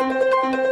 So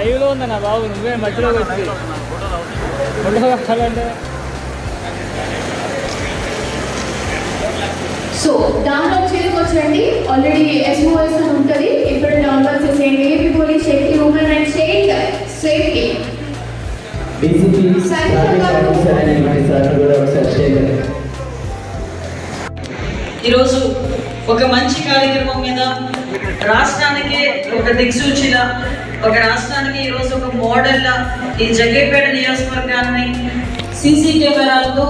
app లైవ్లో ఉందన్న బాబు? నువ్వే మధ్యలో వచ్చి. ఫోటో కావాలంటే సో డౌన్లోడ్ చేసుకోవచ్చండి ఆల్రెడీ ఎస్ఓఎస్ అని ఉంటుంది. ఇప్పుడు డౌన్లోడ్ చేసేయండి. AP police safety women and state safety DCP traffic officer అనేటువంటి సార్ కూడా ఒకసారి చేయండి. ఈరోజు ఒక మంచి కార్యక్రమం మీద రాష్ట్రానికి ఒక దిక్సూచిల ఒక రాష్ట్రానికి ఈరోజు ఒక మోడల్లా ఈ జగ్గేపేట నియోజకవర్గాన్ని సీసీ కెమెరాలతో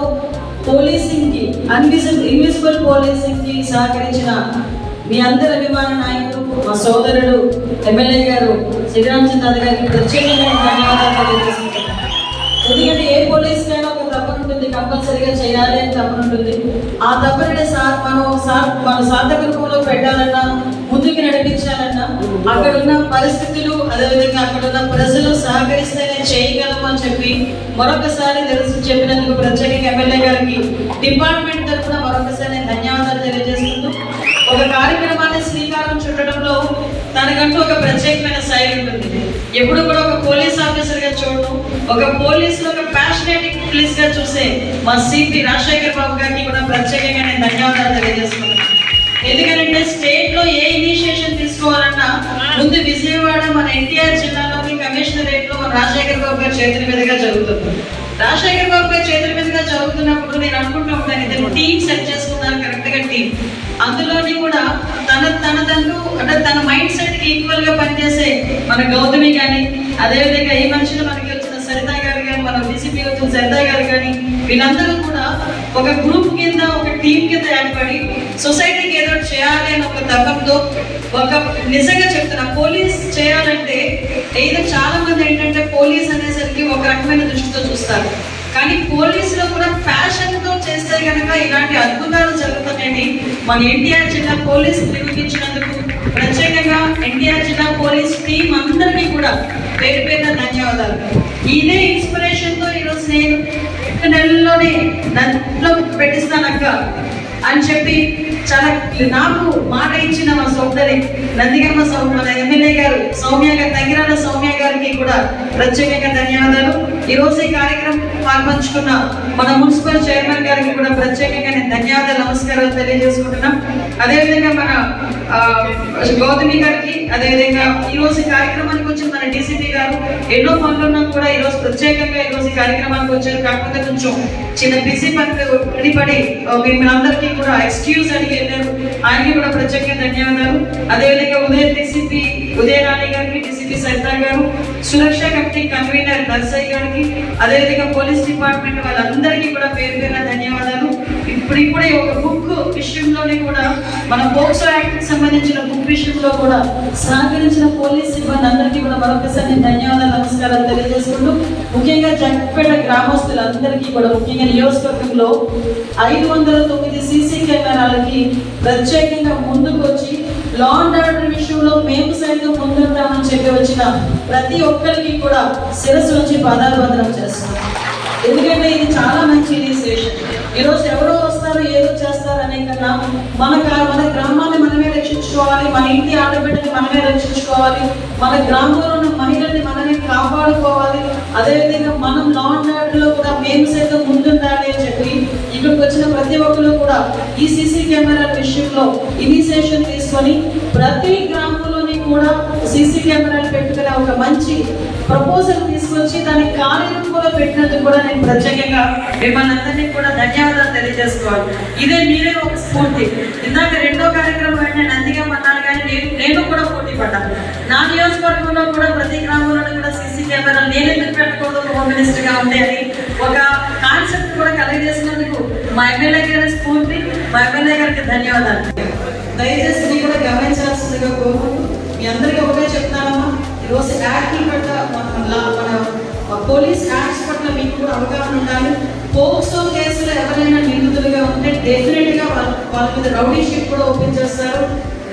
పోలీసింగ్కి అన్విజిబుల్ ఇన్విజిబుల్ పోలీసింగ్కి సహకరించిన మీ అందరి అభిమాన నాయకుడు మా సోదరుడు ఎమ్మెల్యే గారు శ్రీరామచంద్ర గారికి ప్రత్యేకంగా ధన్యవాదాలు తెలియజేసుకుంటున్నాను. ఎందుకంటే ఏ పోలీసుకైనా ఒక తప్పన ఉంటుంది కంపల్సరీగా చేయాలి అని తప్పన ఉంటుంది. ఆ తప్పని సార్ మనం సార్ మన సార్థక రూపంలో పెట్టాలన్నా ముందుకు నడిపించాలన్నా అక్కడ ఉన్న పరిస్థితులు అదేవిధంగా అక్కడ ఉన్న ప్రజలు సహకరిస్తేనే చేయగలము అని చెప్పి మరొకసారి తెలుసు చెప్పినందుకు ప్రత్యేకంగా ఎమ్మెల్యే గారికి డిపార్ట్మెంట్ తరఫున మరొకసారి ధన్యవాదాలు తెలియజేసుకుంటూ ఒక కార్యక్రమాన్ని శ్రీకారం చుట్టడంలో తనకంటూ ఒక ప్రత్యేకమైన శైలి ఉంటుంది. ఎప్పుడు కూడా ఒక పోలీస్ ఆఫీసర్గా చూడడం ఒక పోలీస్ ఒక ప్యాషనేటిక్ పోలీస్గా చూసే మా సిపి రాజశేఖర్ బాబు గారికి కూడా ప్రత్యేకంగా నేను ధన్యవాదాలు తెలియజేస్తున్నాను ఎందుకంటే ముందు విజయవాడ మన ఎన్టీఆర్ జిల్లాలోని కమిషనరేట్లో మన రాజశేఖర్ బాబు గారి చేతుల మీదుగా జరుగుతుంది రాజశేఖర్ బాబు గారి చేతుల మీదుగా జరుగుతున్నప్పుడు నేను అనుకుంటూ ఉంటాను ఇద్దరు టీం సెట్ చేసుకున్నారు కరెక్ట్గా టీం అందులోని కూడా తన తన తను అంటే తన మైండ్ సెట్కి ఈక్వల్గా పనిచేసే మన గౌతమి కానీ అదేవిధంగా ఈ మనుషులు మనకి మన వచ్చిన గారు కానీ వీళ్ళందరూ కూడా ఒక గ్రూప్ కింద ఒక టీం కింద ఏర్పడి సొసైటీకి ఏదో చేయాలి అని ఒక తపంతో ఒక నిజంగా చెప్తున్నా పోలీస్ చేయాలంటే ఏదో చాలా మంది ఏంటంటే పోలీస్ అనేసరికి ఒక రకమైన దృష్టితో చూస్తారు. కానీ పోలీసులో కూడా ఫ్యాషన్తో చేస్తే కనుక ఇలాంటి అద్భుతాలు జరుగుతున్నాయని మన ఎన్టీఆర్ జిల్లా పోలీస్ నిరూపించినందుకు ప్రత్యేకంగా ఎన్టీఆర్ జిల్లా పోలీస్ టీం అందరినీ కూడా పేరు పేరున ధన్యవాదాలు. ఇదే ఇన్స్పిరేషన్తో నేను ఒక్క నెలలోనే దాంట్లో పెట్టిస్తానక్క అని చెప్పి చాలా నాకు మాట ఇచ్చిన మా సోదరి నందిగమ్మ సౌ మన ఎమ్మెల్యే గారు సౌమ్య గారు తగిరాల సౌమ్య గారికి కూడా ప్రత్యేకంగా ధన్యవాదాలు. ఈ రోజు ఈ కార్యక్రమం పాల్పంచుకున్న మన మున్సిపల్ చైర్మన్ గారికి కూడా ప్రత్యేకంగా నేను ధన్యవాదాలు నమస్కారాలు తెలియజేసుకుంటున్నాం. అదేవిధంగా మన గౌతమి గారికి అదేవిధంగా ఈ రోజు ఈ కార్యక్రమానికి వచ్చిన మన డీసీపీ గారు ఎన్నో పనులు ఉన్నా కూడా ఈ రోజు ప్రత్యేకంగా ఈ రోజు ఈ కార్యక్రమానికి వచ్చారు. కాకపోతే కొంచెం చిన్న బిజీ పని పడి మిమ్మల్ని అందరికీ కూడా ఎక్స్క్యూజ్ అని వెళ్ళారు ఆయనకి కూడా ప్రత్యేకంగా ధన్యవాదాలు. అదేవిధంగా ఉదయం డీసీపీ ఉదయరాణి గారికి డీసీపీ సరితా గారు సురక్ష కమిటీ కన్వీనర్ నర్సయ్య గారికి అదేవిధంగా పోలీస్ డిపార్ట్మెంట్ వాళ్ళందరికీ కూడా పేరు పేరున ధన్యవాదాలు. ఇప్పుడు ఇప్పుడే ఒక బుక్ విషయంలోనే కూడా మన పోక్సో యాక్ట్కి సంబంధించిన బుక్ విషయంలో కూడా సహకరించిన పోలీస్ సిబ్బంది అందరికీ కూడా మరొకసారి ధన్యవాదాలు నమస్కారాలు తెలియజేసుకుంటూ ముఖ్యంగా జగపేట గ్రామస్తులందరికీ కూడా ముఖ్యంగా నియోజకవర్గంలో ఐదు వందల తొమ్మిది సీసీ కెమెరాలకి ప్రత్యేకంగా ముందుకు వచ్చి లా అండ్ ఆర్డర్ విషయంలో మేము సైతం ముందుంటామని చెప్పి వచ్చిన ప్రతి ఒక్కరికి కూడా శిరస్సు నుంచి పాదాభద్రం చేస్తున్నాం. ఎందుకంటే ఇది చాలా మంచి ఇనిషియేషన్ ఈరోజు ఎవరో వస్తారు ఏదో చేస్తారు అనే కన్నా మన మన గ్రామాన్ని మనమే రక్షించుకోవాలి మన ఇంటి ఆడబిడ్డని మనమే రక్షించుకోవాలి మన గ్రామంలో ఉన్న మహిళల్ని మనమే కాపాడుకోవాలి. అదేవిధంగా మనం లా అండ్లో కూడా మేము సైతం ముందుండాలి అని చెప్పి ఇక్కడికి వచ్చిన ప్రతి ఒక్కరు కూడా ఈ సీసీ కెమెరా విషయంలో ఇనిషియేషన్ తీసుకొని ప్రతి గ్రామంలోని కూడా సీసీ కెమెరాలు పెట్టి పెట్టుకునే ఒక మంచి ప్రపోజల్ తీసుకొచ్చి దాన్ని కార్యరూపంలో పెట్టినందుకు కూడా నేను ప్రత్యేకంగా మిమ్మల్ని అందరినీ కూడా ధన్యవాదాలు తెలియజేసుకోవాలి. ఇదే మీరే ఒక స్ఫూర్తి. ఇందాక రెండో కార్యక్రమం అంటే నందిగా పడ్డాను కానీ నేను నేను కూడా పోటీ పడ్డాను. నా నియోజకవర్గంలో కూడా ప్రతి గ్రామంలో కూడా సీసీ కెమెరాలు నేను ఎందుకు పెట్టకూడదు? హోమ్ మినిస్టర్గా అని ఒక కాన్సెప్ట్ కూడా కలగజేసినందుకు మా ఎమ్మెల్యే గారి స్ఫూర్తి. మా ఎమ్మెల్యే గారికి ధన్యవాదాలు. దయచేసి కూడా గమనించాల్సిందిగా కోరుకుంటూ మీ అందరికీ ఒకటే చెప్తానమ్మా ఈరోజు యాక్ట్ల పట్ల మన పోలీస్ యాక్ట్స్ పట్ల మీకు కూడా అవగాహన ఉండాలి. పోక్సో కేసులో ఎవరైనా నిందితులుగా ఉంటే డెఫినెట్గా వాళ్ళ వాళ్ళ మీద రౌడీ షీట్ కూడా ఓపెన్ చేస్తారు.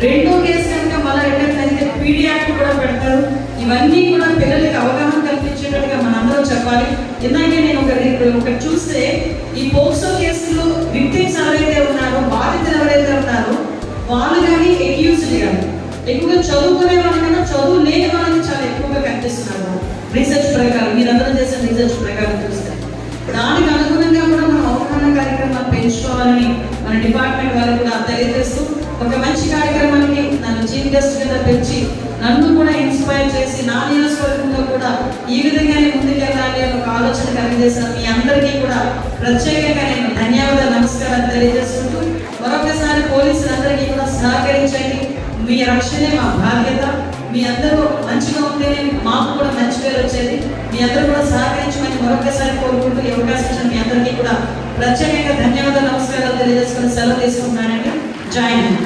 రెండో కేసు కనుక మళ్ళీ అటెంప్ట్ అయితే పీడీ యాక్ట్ కూడా పెడతారు. ఇవన్నీ కూడా పిల్లలకి అవగాహన కల్పించేటట్టుగా మనందరం చెప్పాలి. ఎందుకంటే నేను ఒక ఒకటి చూస్తే ఈ పోక్సో కేసులో విక్టిమ్స్ ఎవరైతే ఉన్నారో బాధితులు ఎవరైతే ఉన్నారో వాళ్ళు కానీ ఎక్యూజ్డ్ కానీ ఎక్కువగా చదువుకునే వాళ్ళకన్నా చదువు లేని వాళ్ళకి చాలా ఎక్కువగా కనిపిస్తున్నారు. రీసెర్చ్ ప్రకారం మీరందరూ చేసిన రీసెర్చ్ ప్రకారం చూస్తే. దానికి అనుగుణంగా కూడా మనం అవగాహన కార్యక్రమాలు పెంచుకోవాలని మన డిపార్ట్మెంట్ వాళ్ళు కూడా తెలియజేస్తూ ఒక మంచి కార్యక్రమానికి నన్ను చీఫ్ గెస్ట్ కింద పెంచి నన్ను కూడా ఇన్స్పైర్ చేసి నా నియోజకవర్గంలో కూడా ఈ విధంగానే ముందుకెళ్ళాలి అని ఒక ఆలోచన కలిగజేసిన మీ అందరికీ కూడా ప్రత్యేకంగా నేను ధన్యవాదాలు నమస్కారాలు తెలియజేసుకుంటూ మరొకసారి పోలీసులందరికీ కూడా సహకరించండి. మీ రక్షణే మా బాధ్యత. మీ అందరూ మంచిగా ఉంటేనే మాకు కూడా మంచి పేరు వచ్చేది. మీ అందరూ కూడా సహకరించమని మరొకసారి కోరుకుంటూ ఈ అవకాశం ఇచ్చిన మీ అందరికీ కూడా ప్రత్యేకంగా ధన్యవాదాలు నమస్కారాలు తెలియజేసుకుని సెలవు తీసుకుంటున్నానండి. జాయిన్